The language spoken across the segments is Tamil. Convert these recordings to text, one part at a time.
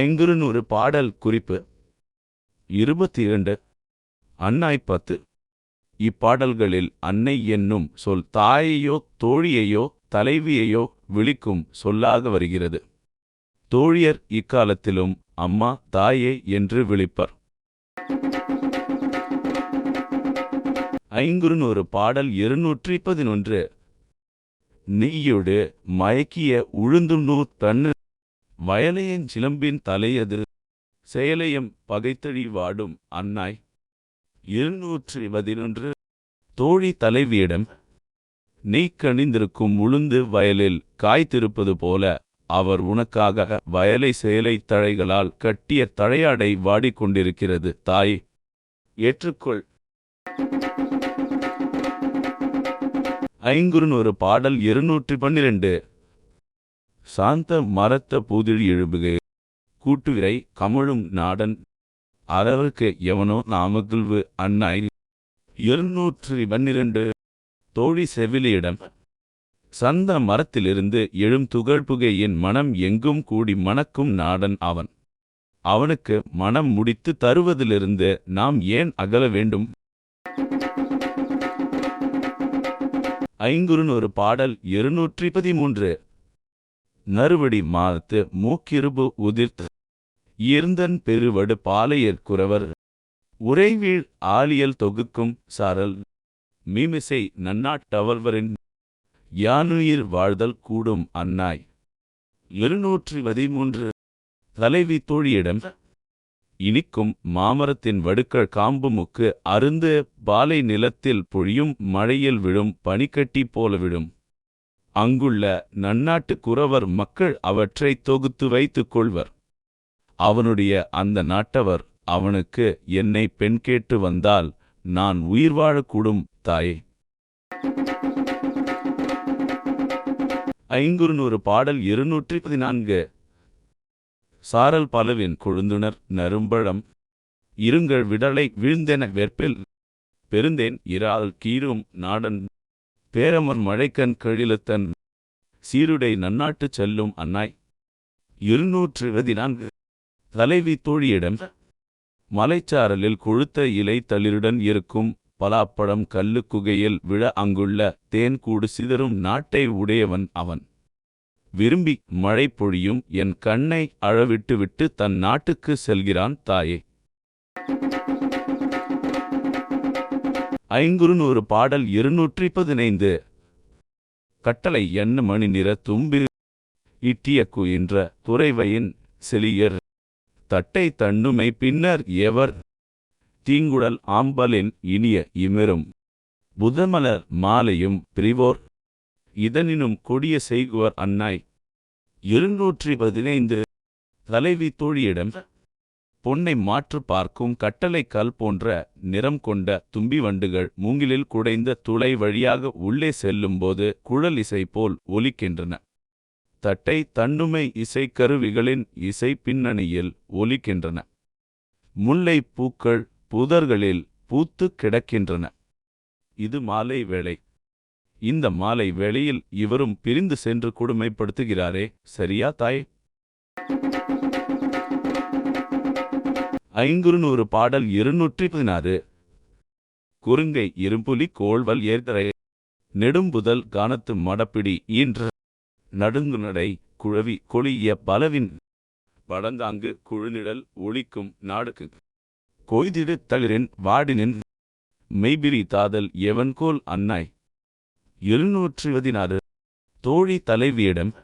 ஐங்குறுநூறு பாடல் குறிப்பு. இருபத்தி இரண்டு அன்னாய் பத்து. இப்பாடல்களில் அன்னை என்னும் சொல் தாயையோ தோழியையோ தலைவியையோ விழிக்கும் சொல்லாக வருகிறது. தோழியர் இக்காலத்திலும் அம்மா தாயே என்று விழிப்பர். ஐங்குறுநூறு பாடல் இருநூற்றி பதினொன்று. நெய்யோடு மயக்கிய உழுந்தும் நூ தன்னு வயலையின் சிலம்பின் தலையது செயலையும் பகைத்தழி வாடும் அன்னாய். இருநூற்றி பதினொன்று தோழி தலைவியிடம் நீ கணிந்திருக்கும் உளுந்து வயலில் காய்த்திருப்பது போல அவர் உனக்காக வயலை செயலை தழைகளால் கட்டிய தழையாடை வாடிக்கொண்டிருக்கிறது தாய். ஏற்றுக்கொள். ஐங்குறுநூறு பாடல் இருநூற்றி பன்னிரண்டு. சாந்த மரத்த புதிழ் எழுபுகை கூட்டுவிரை கமழும் நாடன். அரவருக்கு எவனோ நாமதுல்வு அன்னாய் இருநூற்றி பன்னிரண்டு. தோழி செவிலியிடம். சந்த மரத்திலிருந்து எழும் துகள்புகையின் மனம் எங்கும் கூடி மணக்கும் நாடன் அவன். அவனுக்கு மனம் முடித்து தருவதிலிருந்து நாம் ஏன் அகல வேண்டும்? ஐங்குறுநூறு பாடல் இருநூற்றி பதிமூன்று. நறுவடி மாத்து மூக்கிருபு உதிர்த்து. இருந்தன் பெருவடு பாலையற்குறவர் உறைவீழ் ஆலியல் தொகுக்கும் சாரல். மீமிசை நன்னாட்டவர்வரின் யானுயிர் வாழ்தல் கூடும் அன்னாய். இருநூற்றி பதிமூன்று. தலைவி தோழியிடம். இனிக்கும் மாமரத்தின் வடுக்கள் காம்புமுக்கு அருந்து பாலை நிலத்தில் பொழியும் மழையில் விழும் பனிக்கட்டி போல விழும். அங்குள்ள நன்னாட்டு குறவர் மக்கள் அவற்றை தொகுத்து வைத்துக் கொள்வர். அவனுடைய அந்த நாட்டவர் அவனுக்கு என்னை பெண் கேட்டு வந்தால் நான் உயிர் வாழக்கூடும் தாயே. ஐங்குறுநூறு பாடல் இருநூற்றி பதினான்கு சாரல் பலவின் கொழுந்துணர் நரும்பழம் இருங்கள் விடலை வீழ்ந்தென வெற்பில் பெருந்தேன் இறால் கீரும் நாடன் பேரமர் மழைக்கண் கழிலத்தன் சீருடை நன்னாட்டுச் செல்லும் அன்னாய். இருநூற்று பதினான்கு தலைவி தோழியிடம் மலைச்சாரலில் கொழுத்த இலை தளிருடன் இருக்கும் பலாப்பழம் கல்லுக்குகையில் விழ அங்குள்ள தேன் கூடு சிதறும் நாட்டை உடையவன் அவன். விரும்பி மழை பொழியும் என் கண்ணை அழவிட்டுவிட்டு தன் நாட்டுக்கு செல்கிறான் தாயே. ஐங்குறுநூறு பாடல் இருநூற்றி பதினைந்து கட்டளை என்ன மணி நிற தும்பி இட்டியக்கு குயின்ற துறைவையின் செலியர் தட்டை தண்ணுமை பின்னர் எவர். தீங்குடல் ஆம்பலின் இனிய இமிரும். புதமலர் மாலையும் பிரிவோர். இதனினும் கொடிய செய்குவர் அன்னாய். இருநூற்றி பதினைந்து தலைவி தோழியிடம். பொன்னை மாற்று பார்க்கும் கட்டளை கல் போன்ற நிறம் கொண்ட தும்பி வண்டுகள் மூங்கிலில் குடைந்த துளை வழியாக உள்ளே செல்லும்போது குழல் இசை போல் ஒலிக்கின்றன. தட்டை தன்னுமை இசைக்கருவிகளின் இசை பின்னணியில் ஒலிக்கின்றன. முல்லை பூக்கள் புதர்களில் பூத்து கிடக்கின்றன. இது மாலை வேளை. இந்த மாலை வேளையில் இவரும் பிரிந்து சென்று கொடுமைப்படுத்துகிறாரே சரியா தாய்? ஐங்குறுநூறு பாடல் இருநூற்றி பதினாறு. குறுங்கை இரும்புலி கோள்வல் ஏற்கரை நெடும்புதல் கானத்து மடப்பிடி ஈன்ற. நடுங்கு நடை குழவி கொளிய பலவின். படங்காங்கு குழுநிழல் ஒளிக்கும் நாடுக்கு. கொய்திடு தளிரின் வாடினின். மெய்பிரி தாதல் எவன்கோல் அன்னாய். இருநூற்றி பதினாறு. தோழி தலைவியிடம்.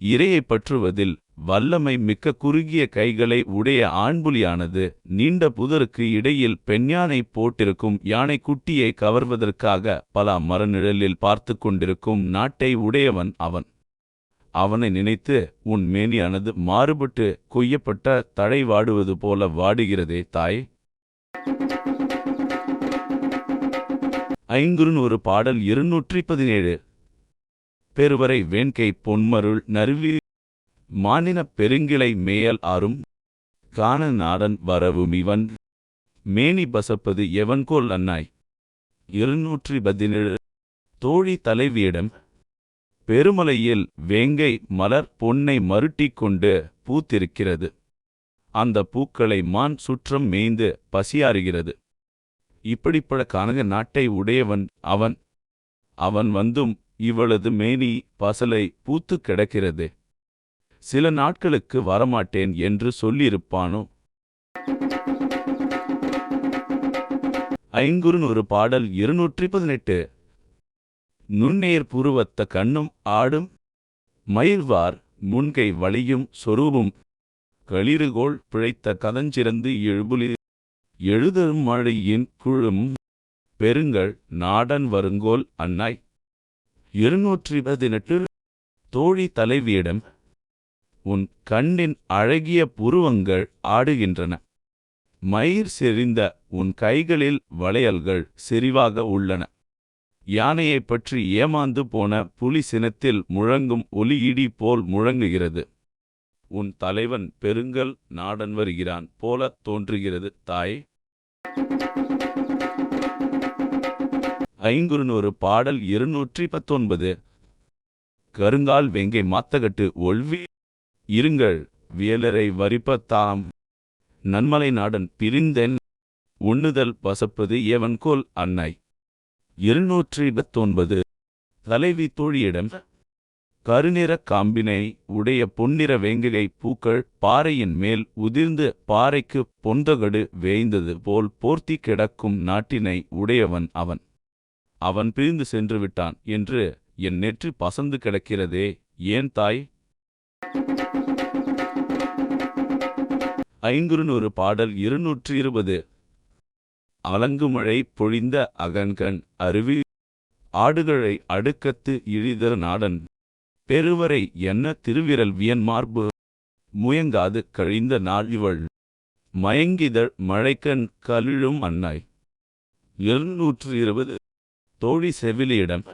இரையை பற்றுவதில் வல்லமை மிக்க குறுகிய கைகளை உடைய ஆண்புலியானது நீண்ட புதருக்கு இடையில் பெண்யானை போட்டிருக்கும் யானை குட்டியை கவர்வதற்காக பல மரநிழலில் பார்த்து கொண்டிருக்கும் நாட்டை உடையவன் அவன். அவனை நினைத்து உன் மேனியானது மாறுபட்டு கொய்யப்பட்ட தழை வாடுவது போல வாடுகிறதே தாய். ஒரு பாடல் இருநூற்றி பதினேழு. பெருவரை வேண்கை பொன்மருள் நறுவி மானினப் பெருங்கிளை மேயல் ஆறும் காண நாடன் வரவும் இவன் மேனி பசப்பது எவன்கோல் அன்னாய்? இருநூற்றி பதினேழு. தோழி தலைவியிடம் பெருமலையில் வேங்கை மலர் பொன்னை மருட்டிக் கொண்டு பூத்திருக்கிறது. அந்த பூக்களை மான் சுற்றம் மேய்ந்து பசியாறுகிறது. இப்படிப்பட கனக நாட்டை உடையவன் அவன். அவன் வந்தும் இவளது மேனி பசலை பூத்துக் கிடக்கிறது. சில நாட்களுக்கு வரமாட்டேன் என்று சொல்லியிருப்பானோ? ஐங்குறுநூறு பாடல் இருநூற்றி பதினெட்டு நுண்ணேர் புருவத்த கண்ணும் ஆடும். மயிர்வார் முன்கை வழியும் சொரூபும். களிறுகோள் பிழைத்த கதஞ்சிறந்து எழுபுலி எழுதரும் மழையின் குழும். பெருங்கள் நாடன் வருங்கோல் அன்னாய். இருநூற்றி பதினெட்டு தோழி தலைவியிடம் உன் கண்ணின் அழகிய புருவங்கள் ஆடுகின்றன. மயிர் செறிந்த உன் கைகளில் வளையல்கள் செறிவாக உள்ளன. யானையைப் பற்றி ஏமாந்து போன புலி சினத்தில் முழங்கும் ஒலி இடி போல் முழங்குகிறது. உன் தலைவன் பெருங்கல் நாடன் வருகிறான் போலத் தோன்றுகிறது தாய். ஐங்குறுநூறு பாடல் இருநூற்றி பத்தொன்பது. கருங்கால் வெங்கை மாத்தகட்டு ஒல்வி இருங்கள் வியலரை வரிப்பத்தாம் நன்மலை நாடன் பிரிந்தென் உண்ணுதல் வசப்பது ஏவன்கோல் அன்னை. இருநூற்றி இருபத்தொன்பது. தலைவி தோழியிடம் கருநிறக் காம்பினை உடைய பொன்னிற வேங்கை பூக்கள் பாறையின் மேல் உதிர்ந்து பாறைக்கு பொந்தகடு வேய்ந்தது போல் போர்த்தி கிடக்கும் நாட்டினை உடையவன் அவன். அவன் பிரிந்து சென்று விட்டான் என்று என் நெற்றி பசந்து கிடக்கிறதே ஏன் தாய்? ஐங்குறுநூறு பாடல் இருநூற்றி இருபது அலங்குமழை பொழிந்த அகன்கண் அருவி ஆடுகளை அடுக்கத்து இழிதர் நாடன். பெருவரை என்ன திருவிரல் வியன் மார்பு? முயங்காது கழிந்த நாள் இவள். மயங்கிதழ் மழைக்கண் கலிழும் அன்னாய் இருநூற்று இருபது தோழி செவிலியிடம்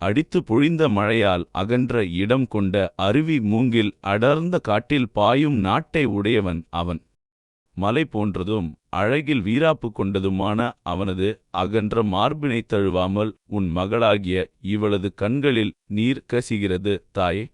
அடித்து பொழிந்த மழையால் அகன்ற இடம் கொண்ட அருவி மூங்கில் அடர்ந்த காட்டில் பாயும் நாட்டை உடையவன் அவன். மலை போன்றதும் அழகில் வீராப்பு கொண்டதுமான அவனது அகன்ற மார்பினைத் தழுவாமல் உன் மகளாகிய இவளது கண்களில் நீர் கசிகிறது தாயே!